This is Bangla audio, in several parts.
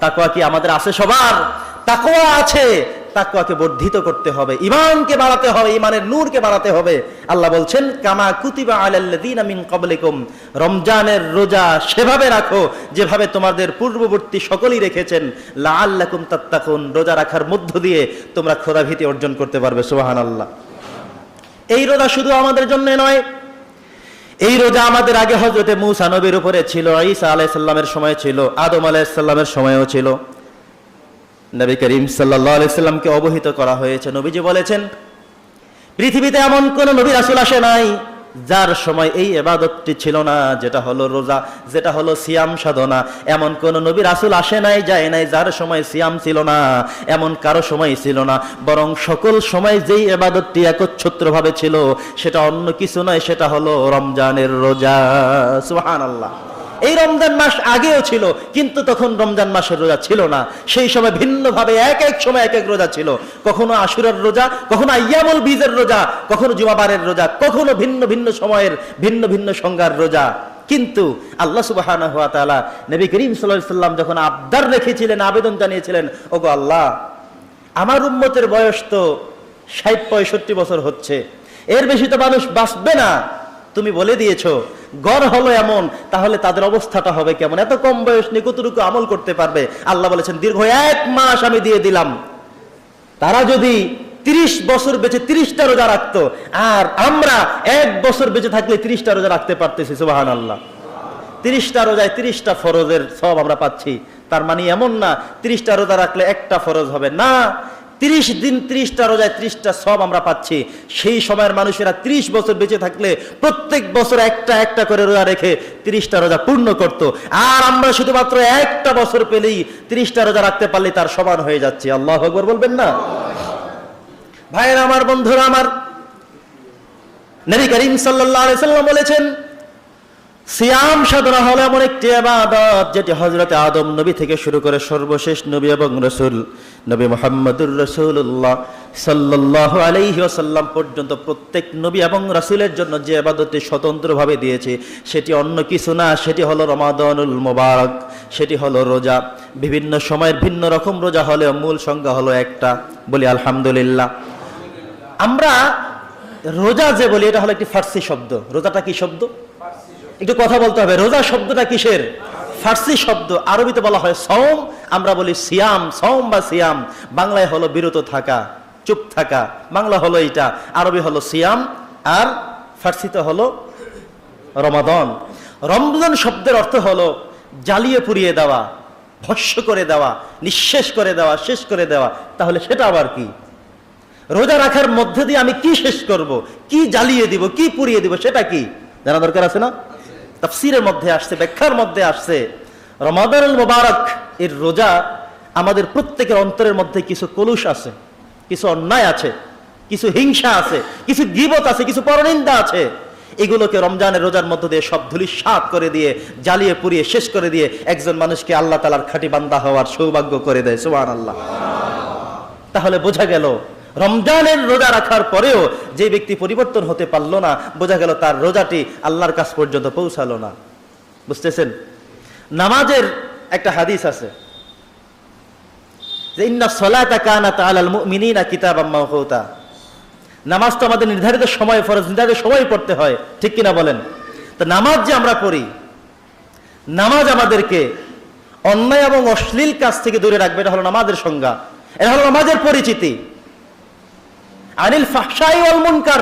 তাকওয়া কি আমাদের আছে সবার? তাকওয়া আছে। তাকওয়াকে বর্ধিত করতে হবে। ইমানকে বাড়াতে হবে ইমানের নূরকে বাড়াতে হবে। আল্লাহ বলছেন, কামা কুতিবা আলাল্লাযীনা মিন ক্বাবলিকুম। রমজানের রোজা সেভাবে রাখো, যেভাবে তোমাদের পূর্ববর্তী সকলেই রেখেছেন। লাআল্লাকুম তাত্তাকুন। রোজা রাখার মধ্য দিয়ে তোমরা খোদাভীতি অর্জন করতে পারবে, সুবহানাল্লাহ। এই রোজা শুধু আমাদের জন্য নয় এই রোজা আমাদের আগে হজরতে মুসা নবীর উপরে ছিল, ঈসা আলাইসাল্লামের সময় ছিল, আদম আলাইসাল্লামের সময়ও ছিল। নবী করিম সাল্লাহ আলাইসাল্লামকে অবহিত করা হয়েছে। নবীজি বলেছেন, পৃথিবীতে এমন কোন নবী রাসুল আসে নাই। যার সময় এই এবাদতটি ছিল না, যেটা হলো রোজা, যেটা হলো সিয়াম সাধনা। এমন কোন নবীর রাসুল আসে নাই, যায় নাই, যার সময় সিয়াম ছিল না, এমন কারও সময় ছিল না। বরং সকল সময় যেই এবাদতটি একচ্ছত্রভাবে ছিল, সেটা অন্য কিছু নয়, সেটা হলো রমজানের রোজা। সুহান আল্লাহ এই রমজান মাস আগেও ছিল, কিন্তু তখন রমজান মাসের রোজা ছিল না। সেই সময় ভিন্নভাবে এক এক সময় এক এক রোজা ছিল। কখনো আশুরার রোজা, কখনো আয়ামুল বীজের রোজা, কখনো জুমাবারের রোজা, কখনো ভিন্ন ভিন্ন সময়ের ভিন্ন ভিন্ন সংজ্ঞার রোজা। কিন্তু আল্লাহ তাআলা নবী করিম সাল্লাম যখন আবদার রেখেছিলেন, আবেদন জানিয়েছিলেন, ওগো আল্লাহ, আমার উম্মতের বয়স তো ষাট, পঁয়ষট্টি বছর হচ্ছে। এর বেশি তো মানুষ বাঁচবে না। তুমি বলে দিয়েছ, গড় হলো এমন, তাহলে তাদের অবস্থাটা হবে কেমন? এত কম বয়স নিয়ে কতটুকু আমল করতে পারবে? আল্লাহ বলেছেন, দীর্ঘ এক মাস আমি দিয়ে দিলাম। তারা যদি তিরিশ বছর বেঁচে তিরিশটা রোজা রাখতো, আর আমরা এক বছর বেঁচে থাকলে তিরিশটা রোজা রাখতে পারতেছি সুবাহান আল্লাহ তিরিশটা রোজায় তিরিশটা ফরজের সব আমরা পাচ্ছি। তার মানে এমন না, তিরিশটা রোজা রাখলে একটা ফরজ হবে না। তিরিশ দিন ত্রিশটা রোজায় ত্রিশটা সব আমরা পাচ্ছি। সেই সময়ের মানুষেরা ত্রিশ বছর বেঁচে থাকলে প্রত্যেক বছর একটা একটা করে রোজা রেখে তিরিশটা রোজা পূর্ণ করত। আর আমরা শুধুমাত্র একটা বছর পেলেই তিরিশটা রোজা রাখতে পারলে তার সমান হয়ে যাচ্ছে। আল্লাহ আকবর বলবেন না? ভাইয়ের, আমার বন্ধুরা, আমার নবী করিম আলাইহি সাল্লাম বলেছেন সিয়াম সাধনা হলো এমন একটি আবাদত যেটি হজরত আদম নবী থেকে শুরু করে সর্বশেষ নবী এবং রসুল, নবী মোহাম্মদুর রসুল্লাহ সাল্লাহ আলাইহি ওয়াসাল্লাম পর্যন্ত প্রত্যেক নবী এবং রাসূলের জন্য যে আবাদতটি স্বতন্ত্রভাবে দিয়েছে, সেটি অন্য কিছু না, সেটি হলো রমাদানুল মোবারক, সেটি হলো রোজা। বিভিন্ন সময়ের ভিন্ন রকম রোজা হলেও মূল সংজ্ঞা হলো একটা, বলি আলহামদুলিল্লাহ। আমরা রোজা যে বলি, এটা হলো একটি ফার্সি শব্দ। রোজাটা কি শব্দ? একটু কথা বলতে হবে। রোজা শব্দটা কিসের? ফার্সি শব্দ। আরবিতে বলা হয় সওম, আমরা বলি সিয়াম, সওম বা সিয়াম। বাংলায় হলো বিরত থাকা, চুপ থাকা। বাংলা হলো এটা আরবি হলো সিয়াম আর ফার্সিতে হলো রমাদন। রমজান শব্দের অর্থ হলো জ্বালিয়ে পুড়িয়ে দেওয়া, ভস্য করে দেওয়া, নিঃশেষ করে দেওয়া, শেষ করে দেওয়া। তাহলে সেটা আবার কি? রোজা রাখার মধ্যে দিয়ে আমি কি শেষ করব? কি জ্বালিয়ে দিব? কি পুড়িয়ে দিব? সেটা কি? জানা দরকার আছে না? তাফসিরের মধ্যে আসছে, ব্যাখ্যার মধ্যে আসছে। রমাদানুল মোবারক এর রোজা আমাদের প্রত্যেকের অন্তরের মধ্যে কিছু কলুষ আছে, কিছু অন্যায় আছে, কিছু হিংসা আছে, কিছু গিবত আছে, কিছু পরনিন্দা আছে। এগুলোকে রমজানের রোজার মধ্য দিয়ে সব ধুলি সাত করে দিয়ে, জ্বালিয়ে পুড়িয়ে শেষ করে দিয়ে একজন মানুষকে আল্লাহ তালার খাঁটি বান্দা হওয়ার সৌভাগ্য করে দেয় সুবান আল্লাহ তাহলে বোঝা গেল রমজানের রোজা রাখার পরেও যে ব্যক্তি পরিবর্তন হতে পারল না, বোঝা গেল তার রোজাটি আল্লাহর কাছ পর্যন্ত পৌঁছালো না। বুঝতেছেন? নামাজের একটা হাদিস আছে। যে ইন্না সলাতা কানাত আলাল মুমিনিনা কিতাবাম মাওকুতা নামাজ তো আমাদের নির্ধারিত সময়, ফরজ নির্ধারিত সময় পড়তে হয়। ঠিক কিনা বলেন? তো নামাজ যে আমরা পড়ি, নামাজ আমাদেরকে অন্যায় এবং অশ্লীল কাজ থেকে দূরে রাখবে, এটা হলো নামাজের সংজ্ঞা। এটা হলো নামাজের পরিচিতি। আনিল ফাহসাই ওয়াল মুনকার।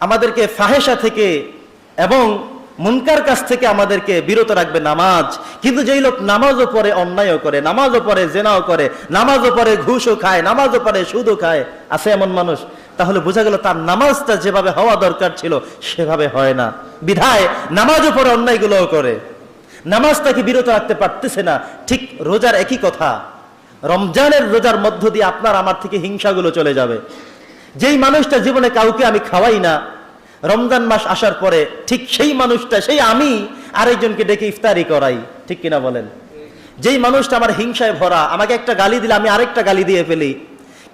আমাদেরকে ফাহেসা থেকে এবং মুনকার কাছ থেকে আমাদেরকে বিরত রাখবে নামাজ। কিন্তু যেই লোক নামাজও পড়ে, অন্যায়ও করে, নামাজও পড়ে, জেনাও করে, নামাজও পড়ে, ঘুষও খায়, নামাজও পড়ে, সুদও খায়, আছে এমন মানুষ? তাহলে বোঝা গেল তার নামাজটা যেভাবে হওয়া দরকার ছিল, সেভাবে হয় না। বিধায় নামাজও পড়ে, অন্যায়গুলোও করে। নামাজ তাকে বিরত রাখতে পারতেছে না। ঠিক রোজার একই কথা। রমজানের রোজার মধ্য দিয়ে আপনার আমার থেকে হিংসাগুলো চলে যাবে। যেই মানুষটা জীবনে কাউকে আমি খাওয়াই না, রমজান মাস আসার পরে ঠিক সেই মানুষটা, সেই আমি আরেকজনকে ডেকে ইফতারি করাই। ঠিক কিনা বলেন? যেই মানুষটা আমার হিংসায় ভরা, আমাকে একটা গালি দিলে আমি আরেকটা গালি দিয়ে ফেলি।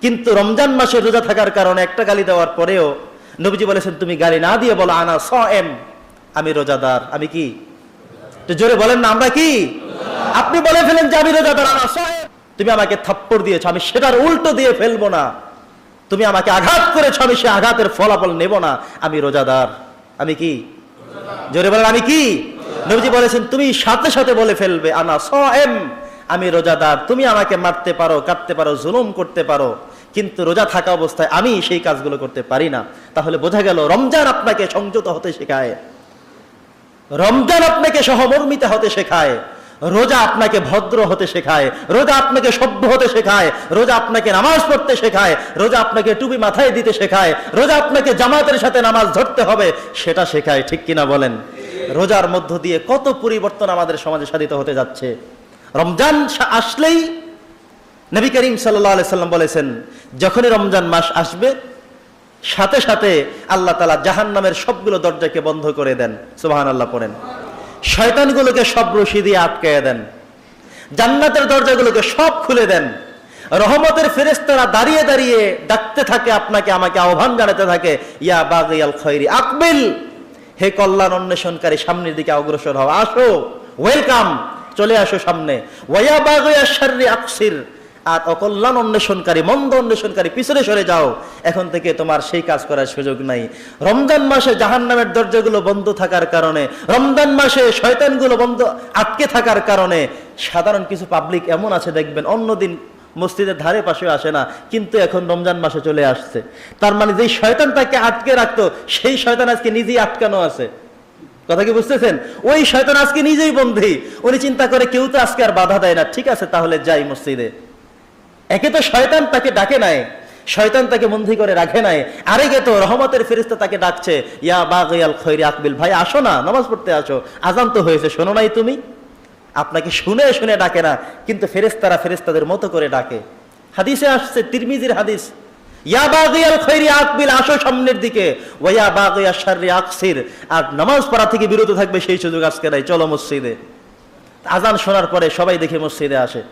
কিন্তু রমজান মাসে রোজা থাকার কারণে একটা গালি দেওয়ার পরেও নবীজি বলেছেন, তুমি গালি না দিয়ে বলো, আনা স এম আমি রোজাদার। আমি কি? তো জোরে বলেন না, আমরা কি? আপনি বলে ফেলেন যে আমি রোজাদার, আনা সাহেব। তুমি আমাকে থাপ্পড় দিয়েছ, আমি সেটার উল্টো দিয়ে ফেলব না। তুমি আমাকে আঘাত করেছ, আমি সে আঘাতের ফলাফল নেব না। আমি রোজাদার। আমি কি? জোরে বলেন, আমি কি? নবীজি বলেছেন, তুমি সাথে সাথে বলে ফেলবে, আনা সএম আমি রোজাদার, তুমি আমাকে মারতে পারো কাটতে পারো, জুলুম করতে পারো। কিন্তু রোজা থাকা অবস্থায় আমি সেই কাজগুলো করতে পারি না। তাহলে বোঝা গেল, রমজান আপনাকে সংযত হতে শেখায়। রমজান আপনাকে সহমর্মিতা হতে শেখায়। রোজা আপনাকে ভদ্র হতে শেখায়, রোজা আপনাকে সভ্য হতে শেখায়, রোজা আপনাকে নামাজ পড়তে শেখায়, রোজা আপনাকে টুপি মাথায় দিতে শেখায়, রোজা আপনাকে জামাতের সাথে নামাজ ধরতে হবে, সেটা শেখায়, ঠিক কিনা বলেন? রোজার মধ্য দিয়ে কত পরিবর্তন আমাদের সমাজে সাধিত হতে যাচ্ছে? রমজান আসলেই নবী করিম সাল্লাহ সাল্লাম বলেছেন, যখনই রমজান মাস আসবে, সাথে সাথে আল্লাহ তালা জাহান নামের সবগুলো দরজাকে বন্ধ করে দেন। সুবাহান আল্লাহ পড়েন। শয়তানগুলোকে সব রশি দিয়ে আটকায় দেন। জান্নাতের দরজাগুলোকে সব খুলে দেন। রহমতের ফেরেস্তারা দাঁড়িয়ে দাঁড়িয়ে ডাকতে থাকে, আপনাকে আমাকে আহ্বান জানাতে থাকে, ইয়া বাগিয়াল খৈরি, আকবিল! হে কল্যাণ অন্বেষণকারী, সামনের দিকে অগ্রসর হও। আসো, ওয়েলকাম! চলে আসো সামনে। ওয়া বাগিয়া শাররি আকসির। আর অকল্যাণ অন্বেষণকারী, মন্দ অন্বেষণকারী পিছনে সরে যাও। এখন থেকে তোমার সেই কাজ করার সুযোগ নাই। রমজান মাসে জাহান নামের দরজাগুলো বন্ধ থাকার কারণে, রমজান মাসে শয়তানগুলো বন্ধ আটকে থাকার কারণে, সাধারণ কিছু পাবলিক এমন আছে দেখবেন, অন্যদিন মসজিদের ধারে পাশে আসে না, কিন্তু এখন রমজান মাসে চলে আসছে। তার মানে যেই শয়তান তাকে আটকে রাখতো, সেই শয়তান আজকে নিজেই আটকানো আছে। কথা কি বুঝতেছেন? ওই শয়তান আজকে নিজেই বন্ধী উনি চিন্তা করে কেউ তো আজকে আর বাধা দেয় না। ঠিক আছে, তাহলে যাই মসজিদে। একে তো শয়তান তাকে ডাকে নাই, শয়তান তাকে বন্দি করে রাখে নাই, আরেকে তো রহমতের ফেরিস্তা তাকে ডাকছে, ইয়া বাগিয়াল খৈরি আকবিল, ভাই আসো না, নামাজ পড়তে আসো, আজান তো হয়েছে, শোনো নাই তুমি? আপনাকে শুনে শুনে ডাকে না, কিন্তু ফেরেস্তারা ফেরেস্তাদের মতো করে ডাকে। হাদিসে আসছে, তিরমিজির হাদিস, ইয়া বাগিয়াল খৈরি আকবিল, আসো সামনের দিকে, ওয়া বাগিয়া শাররি আকসির, আর নামাজ পড়া থেকে বিরত থাকবে সেই সুযোগ আজকে নাই, চলো মসজিদে। আজান শোনার পরে সবাই দেখে মসজিদে আসে।